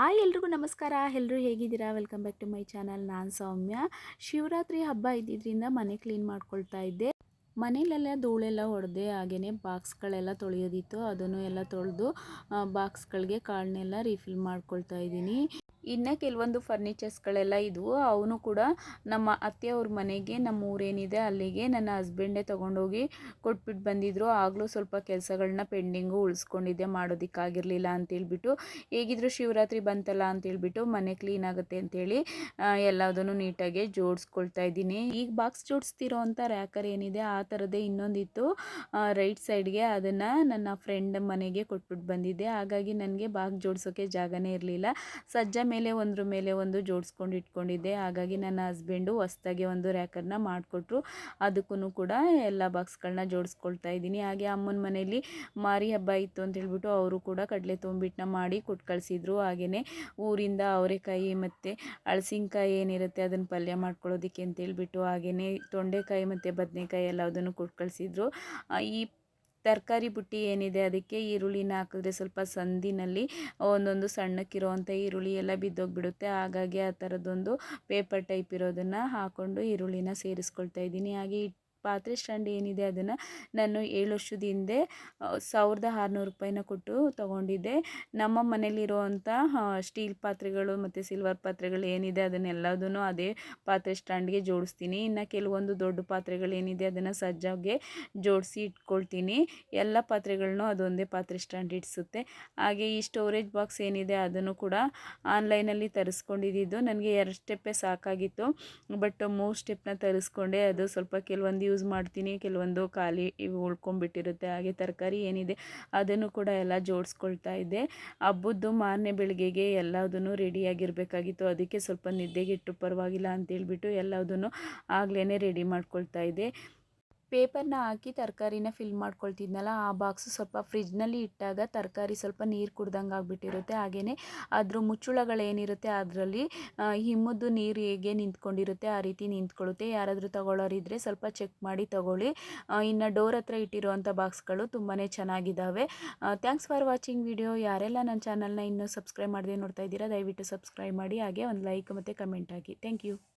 Hi ಎಲ್ರಿಗೂ ನಮಸ್ಕಾರ. ಎಲ್ಲರೂ ಹೇಗಿದ್ದೀರಾ? Welcome back to my channel ನಾನು ಸೌಮ್ಯ. ಶಿವರಾತ್ರಿ ಹಬ್ಬ ಇದ್ದಿದ್ದರಿಂದ ಮನೆ ಕ್ಲೀನ್ ಮಾಡ್ಕೊಳ್ತಾ ಇದ್ದೆ. ಮನೇಲೆಲ್ಲ ಧೂಳೆಲ್ಲ ಹೊಡೆದೆ ಹಾಗೆಯೇ ಬಾಕ್ಸ್ಗಳೆಲ್ಲ ತೊಳೆಯೋದಿತ್ತು. ಅದನ್ನು ಎಲ್ಲ ತೊಳೆದು ಬಾಕ್ಸ್ಗಳಿಗೆ ಕಾಳನ್ನೆಲ್ಲ ರೀಫಿಲ್ ಮಾಡ್ಕೊಳ್ತಾ ಇದ್ದೀನಿ. ಇನ್ನು ಕೆಲವೊಂದು ಫರ್ನಿಚರ್ಸ್ಗಳೆಲ್ಲ ಇದ್ವು. ಅವನು ಕೂಡ ನಮ್ಮ ಅತ್ತೆಯವ್ರ ಮನೆಗೆ, ನಮ್ಮ ಊರೇನಿದೆ ಅಲ್ಲಿಗೆ ನನ್ನ ಹಸ್ಬೆಂಡೇ ತೊಗೊಂಡೋಗಿ ಕೊಟ್ಬಿಟ್ಟು ಬಂದಿದ್ರು. ಆಗಲೂ ಸ್ವಲ್ಪ ಕೆಲಸಗಳನ್ನ ಪೆಂಡಿಂಗು ಉಳಿಸ್ಕೊಂಡಿದ್ದೆ. ಮಾಡೋದಕ್ಕಾಗಿರಲಿಲ್ಲ ಅಂತೇಳ್ಬಿಟ್ಟು. ಹೇಗಿದ್ರು ಶಿವರಾತ್ರಿ ಬಂತಲ್ಲ ಅಂತೇಳ್ಬಿಟ್ಟು ಮನೆ ಕ್ಲೀನ್ ಆಗುತ್ತೆ ಅಂತೇಳಿ ಎಲ್ಲದನ್ನು ನೀಟಾಗಿ ಜೋಡಿಸ್ಕೊಳ್ತಾ ಇದ್ದೀನಿ. ಈಗ ಬಾಕ್ಸ್ ಜೋಡಿಸ್ತಿರೋ ಅಂತ ರ್ಯಾಕರ್ ಏನಿದೆ, ಆ ಥರದ್ದೇ ಇನ್ನೊಂದಿತ್ತು. ರೈಟ್ ಸೈಡ್ಗೆ ಅದನ್ನು ನನ್ನ ಫ್ರೆಂಡ್ ಮನೆಗೆ ಕೊಟ್ಬಿಟ್ಟು ಬಂದಿದ್ದೆ. ಹಾಗಾಗಿ ನನಗೆ ಬಾಕ್ಸ್ ಜೋಡಿಸೋಕ್ಕೆ ಜಾಗನೇ ಇರಲಿಲ್ಲ. ಸಜ್ಜ ಮೇಲೆ ಒಂದ್ರ ಮೇಲೆ ಒಂದು ಜೋಡಿಸ್ಕೊಂಡು ಇಟ್ಕೊಂಡಿದ್ದೆ. ಹಾಗಾಗಿ ನನ್ನ ಹಸ್ಬೆಂಡು ಹೊಸ್ದಾಗೆ ಒಂದು ರ್ಯಾಕರ್ನ ಮಾಡಿಕೊಟ್ರು. ಅದಕ್ಕೂ ಕೂಡ ಎಲ್ಲ ಬಾಕ್ಸ್ಗಳನ್ನ ಜೋಡಿಸ್ಕೊಳ್ತಾ ಇದ್ದೀನಿ. ಹಾಗೆ ಅಮ್ಮನ ಮನೆಯಲ್ಲಿ ಮಾರಿ ಹಬ್ಬ ಇತ್ತು ಅಂತ ಹೇಳ್ಬಿಟ್ಟು ಅವರು ಕೂಡ ಕಡಲೆ ತೊಂಬಿಟ್ಟನ್ನ ಮಾಡಿ ಕೊಟ್ಟು ಕಳಿಸಿದ್ರು. ಹಾಗೆಯೇ ಊರಿಂದ ಅವರೆಕಾಯಿ ಮತ್ತು ಹಳಸಿನಕಾಯಿ ಏನಿರುತ್ತೆ ಅದನ್ನು ಪಲ್ಯ ಮಾಡ್ಕೊಳ್ಳೋದಕ್ಕೆ ಅಂತೇಳ್ಬಿಟ್ಟು ಹಾಗೆಯೇ ತೊಂಡೆಕಾಯಿ ಮತ್ತು ಬದನೆಕಾಯಿ ಎಲ್ಲದನ್ನು ಕೊಟ್ಟು ಕಳಿಸಿದ್ರು. ಈ ತರಕಾರಿ ಬುಟ್ಟಿ ಏನಿದೆ ಅದಕ್ಕೆ ಈರುಳ್ಳಿನ ಹಾಕಿದ್ರೆ ಸ್ವಲ್ಪ ಸಂದಿನಲ್ಲಿ ಒಂದೊಂದು ಸಣ್ಣಕ್ಕಿರುವಂಥ ಈರುಳ್ಳಿ ಎಲ್ಲ ಬಿದ್ದೋಗ್ಬಿಡುತ್ತೆ. ಹಾಗಾಗಿ ಆ ಥರದ್ದೊಂದು ಪೇಪರ್ ಟೈಪ್ ಇರೋದನ್ನು ಹಾಕ್ಕೊಂಡು ಈರುಳ್ಳಿನ ಸೇರಿಸ್ಕೊಳ್ತಾ ಇದ್ದೀನಿ. ಹಾಗೆ ಪಾತ್ರೆ ಸ್ಟ್ಯಾಂಡ್ ಏನಿದೆ ಅದನ್ನು ನಾನು ಏಳು ವರ್ಷದ ಹಿಂದೆ ಸಾವಿರದ ಆರುನೂರು ರೂಪಾಯಿನ ಕೊಟ್ಟು ತೊಗೊಂಡಿದ್ದೆ. ನಮ್ಮ ಮನೇಲಿರುವಂಥ ಸ್ಟೀಲ್ ಪಾತ್ರೆಗಳು ಮತ್ತು ಸಿಲ್ವರ್ ಪಾತ್ರೆಗಳು ಏನಿದೆ ಅದನ್ನೆಲ್ಲದನ್ನು ಅದೇ ಪಾತ್ರೆ ಸ್ಟ್ಯಾಂಡ್ಗೆ ಜೋಡಿಸ್ತೀನಿ. ಇನ್ನು ಕೆಲವೊಂದು ದೊಡ್ಡ ಪಾತ್ರೆಗಳು ಏನಿದೆ ಅದನ್ನು ಸಜ್ಜಾಗೆ ಜೋಡಿಸಿ ಇಟ್ಕೊಳ್ತೀನಿ. ಎಲ್ಲ ಪಾತ್ರೆಗಳನ್ನೂ ಅದೊಂದೇ ಪಾತ್ರೆ ಸ್ಟ್ಯಾಂಡ್ ಇಡಿಸುತ್ತೆ. ಹಾಗೆ ಈ ಸ್ಟೋರೇಜ್ ಬಾಕ್ಸ್ ಏನಿದೆ ಅದನ್ನು ಕೂಡ ಆನ್ಲೈನಲ್ಲಿ ತರಿಸ್ಕೊಂಡಿದ್ದು. ನನಗೆ ಎರಡು ಸ್ಟೆಪ್ಪೇ ಸಾಕಾಗಿತ್ತು. ಬಟ್ ಮೂರು ಸ್ಟೆಪ್ನ ತರಿಸ್ಕೊಂಡೆ. ಅದು ಸ್ವಲ್ಪ ಕೆಲವೊಂದು ಯೂಸ್ ಮಾಡ್ತೀನಿ. ಕೆಲವೊಂದು ಖಾಲಿ ಇವು ಉಳ್ಕೊಂಬಿಟ್ಟಿರುತ್ತೆ ಹಾಗೆ ತರಕಾರಿ ಏನಿದೆ ಅದನ್ನು ಕೂಡ ಎಲ್ಲ ಜೋಡಿಸ್ಕೊಳ್ತಾ ಇದ್ದೆ. ಹಬ್ಬದ್ದು ಮಾರನೇ ಬೆಳಗ್ಗೆಗೆ ಎಲ್ಲದನ್ನು ರೆಡಿಯಾಗಿರಬೇಕಾಗಿತ್ತು ಅದಕ್ಕೆ ಸ್ವಲ್ಪ ನಿದ್ದೆಗೆಟ್ಟು ಪರವಾಗಿಲ್ಲ ಅಂತೇಳ್ಬಿಟ್ಟು ಎಲ್ಲದನ್ನು ಆಗ್ಲೇ ರೆಡಿ ಮಾಡ್ಕೊಳ್ತಾ ಇದ್ದೆ. ಪೇಪರ್ನ ಹಾಕಿ ತರಕಾರಿನ ಫಿಲ್ ಮಾಡ್ಕೊಳ್ತಿದ್ನಲ್ಲ, ಆ ಬಾಕ್ಸು ಸ್ವಲ್ಪ ಫ್ರಿಜ್ನಲ್ಲಿ ಇಟ್ಟಾಗ ತರಕಾರಿ ಸ್ವಲ್ಪ ನೀರು ಕುಡ್ದಂಗೆ ಆಗಿಬಿಟ್ಟಿರುತ್ತೆ. ಹಾಗೆಯೇ ಅದ್ರ ಮುಚ್ಚುಳಗಳೇನಿರುತ್ತೆ ಅದರಲ್ಲಿ ಹಿಮ್ಮದ್ದು ನೀರು ಹೇಗೆ ನಿಂತ್ಕೊಂಡಿರುತ್ತೆ ಆ ರೀತಿ ನಿಂತ್ಕೊಳ್ಳುತ್ತೆ. ಯಾರಾದರೂ ತಗೊಳ್ಳೋರಿದ್ದರೆ ಸ್ವಲ್ಪ ಚೆಕ್ ಮಾಡಿ ತಗೊಳ್ಳಿ. ಇನ್ನು ಡೋರ್ ಹತ್ರ ಇಟ್ಟಿರುವಂಥ ಬಾಕ್ಸ್ಗಳು ತುಂಬಾ ಚೆನ್ನಾಗಿದ್ದಾವೆ ಥ್ಯಾಂಕ್ಸ್ ಫಾರ್ ವಾಚಿಂಗ್ ವಿಡಿಯೋ. ಯಾರೆಲ್ಲ ನನ್ನ ಚಾನಲ್ನ ಇನ್ನೂ ಸಬ್ಸ್ಕ್ರೈಬ್ ಮಾಡದೆ ನೋಡ್ತಾ ಇದ್ದೀರಾ, ದಯವಿಟ್ಟು ಸಬ್ಸ್ಕ್ರೈಬ್ ಮಾಡಿ. ಹಾಗೆ ಒಂದು ಲೈಕ್ ಮತ್ತು ಕಮೆಂಟ್ ಹಾಕಿ. Thank you.